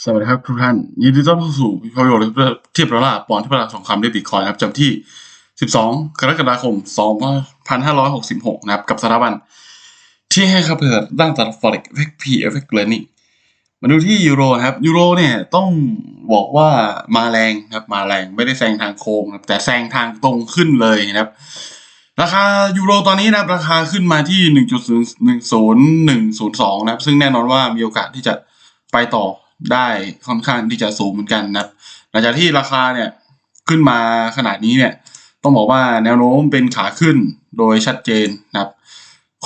สวัสดีครับทุกท่าน ยินดีต้อนรับเข้าสู่วิเคราะห์โยนเทียบดอลลาร์ปอนด์ที่พลังทองคำด้วยบิตคอยน์นะครับจำที่ 12 กรกฎาคม 2566 นะครับ กับสถาบัน ที่ให้คำเปิดด้านตลาด forex FXP FX learning มาดูที่ยูโรนะครับยูโรเนี่ยต้องบอกว่ามาแรงครับมาแรงไม่ได้แซงทางโค้งครับแต่แซงทางตรงขึ้นเลยนะครับ ราคายูโรตอนนี้นะครับราคาขึ้นมาที่ 1.00102นะครับ ซึ่งแน่นอนว่ามีโอกาสที่จะไปต่อ ได้ค่อนข้างที่จะสูงเหมือนกันนะครับ หลังจากที่ราคาเนี่ยขึ้นมาขนาดนี้เนี่ยต้องบอกว่าแนวโน้มเป็นขาขึ้นโดยชัดเจนนะครับ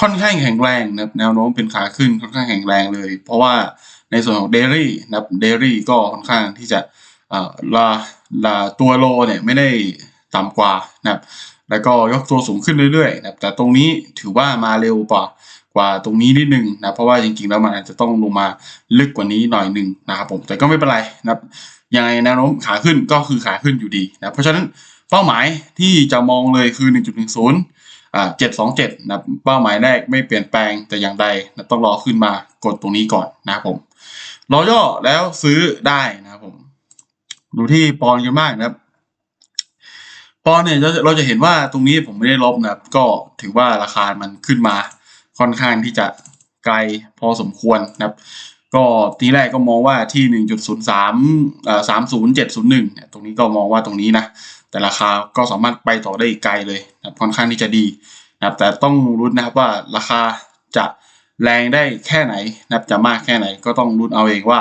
ค่อนข้างแข็งแรงนะครับ แนวโน้มเป็นขาขึ้นค่อนข้างแข็งแรงเลย เพราะว่าในส่วนของเดลี่นะครับเดลี่ก็ค่อนข้างที่จะเอ่อลาลาตัวโลเนี่ยไม่ได้ต่ำกว่านะครับ แล้วก็ยกตัวสูงขึ้นเรื่อยๆนะแต่ตรงนี้ถือว่ามาเร็วกว่ากว่าตรงนี้นิดนึงนะเพราะว่าจริงๆแล้วมันอาจจะต้องลงมาลึกกว่านี้หน่อยหนึ่งนะครับผมแต่ก็ไม่เป็นไรนะครับยังไงแนวโน้มขาขึ้นก็คือขาขึ้นอยู่ดีนะเพราะฉะนั้นเป้าหมายที่จะมองเลยคือ 1.10อ่า727นะเป้าหมายแรกไม่เปลี่ยนแปลงแต่อย่างใดนะต้องรอขึ้นมากดตรงนี้ก่อนนะครับผมรอย่อแล้วซื้อได้นะครับผมดูที่ปอนกันบ้างนะครับ ปอนเนี่ยเราจะเราจะเห็นว่าตรงนี้ผมไม่ได้ลบนะครับ ก็ถือว่าราคามันขึ้นมาค่อนข้างที่จะไกลพอสมควรนะครับ ก็ทีแรกก็มองว่าที่ 1.03อ่อ30 701เนี่ยตรงนี้ก็มองว่าตรงนี้นะ แต่ราคาก็สามารถไปต่อได้อีกไกลเลยนะครับค่อนข้างที่จะดีนะครับ แต่ต้องรุ้นนะครับว่าราคาจะแรงได้แค่ไหนนะครับจะมากแค่ไหนก็ต้องรุ้นเอาเองว่า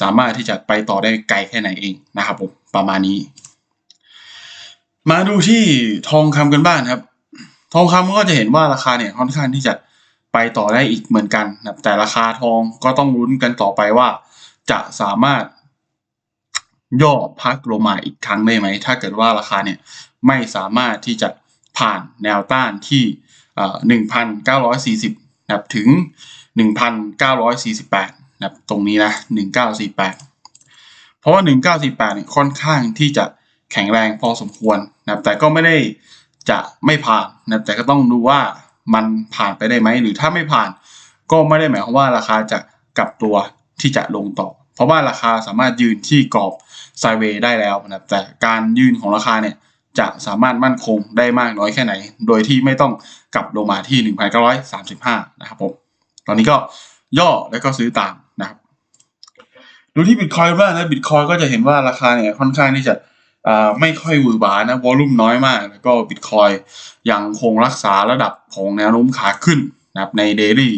สามารถที่จะไปต่อได้ไกลแค่ไหนเองนะครับผมประมาณนี้ มาดูที่ทองคำกันบ้างครับ ทองคำก็จะเห็นว่าราคาเนี่ยค่อนข้างที่จะไปต่อได้อีกเหมือนกันนะแต่ราคาทองก็ต้องลุ้นกันต่อไปว่า จะสามารถ ย่อพักลงมาอีกครั้งได้ไหม ถ้าเกิดว่าราคาเนี่ยไม่สามารถที่จะผ่านแนวต้านที่หนึ่งพันเก้าร้อยสี่สิบนะถึงหนึ่งพันเก้าร้อยสี่สิบแปดนะตรงนี้นะหนึ่งเก้าสี่แปดเพราะว่า 1948เนี่ยค่อนข้างที่จะ แข็งแรงพอสมควรนะครับแต่ก็ไม่ได้จะไม่ผ่านนะครับแต่ก็ต้องดูว่ามันผ่านไปได้ไหมหรือถ้าไม่ผ่าน ก็ไม่ได้หมายความว่าราคาจะกลับตัวที่จะลงต่อ เพราะว่าราคาสามารถยืนที่กรอบไซเวย์ได้แล้วนะครับแต่การยืนของราคาเนี่ยจะสามารถมั่นคงได้มากน้อยแค่ไหน โดยที่ไม่ต้องกลับลงมาที่ 1935 นะครับผมตอนนี้ก็ย่อแล้วก็ซื้อตามนะครับดูที่บิตคอยบ้างนะบิตคอยก็จะเห็นว่าราคาเนี่ยค่อนข้างที่จะ ไม่ค่อยหวือหวานะวอลลุ่มน้อยมาก แล้วก็บิตคอยยังคงรักษาระดับของแนวโน้มขาขึ้นนะครับในเดลี่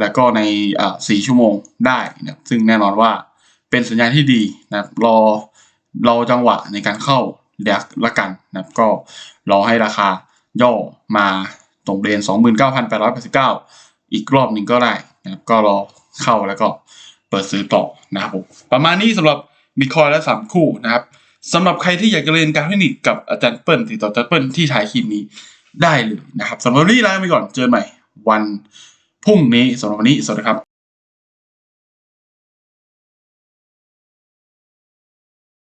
แล้วก็ในอ่าสี่ชั่วโมงได้นะครับซึ่งแน่นอนว่าเป็นสัญญาณที่ดีนะครับรอรอจังหวะในการเข้าแดกละกันนะครับก็รอให้ราคาย่อมาตรงเรน29,889 อีกรอบหนึ่งก็ได้นะครับก็รอเข้าแล้วก็เปิดซื้อต่อนะครับผมประมาณนี้สำหรับบิตคอยและสามคู่นะครับ สำหรับใครที่อยากจะเรียนการเทคนิคกับอาจารย์เปิ้ลติดต่ออาจารย์เปิ้ลที่ถ่ายคลิปนี้ได้เลยนะครับสำหรับวันนี้ลาไปก่อนเจอใหม่ วันพรุ่งนี้สำหรับวันนี้สวัสดีครับ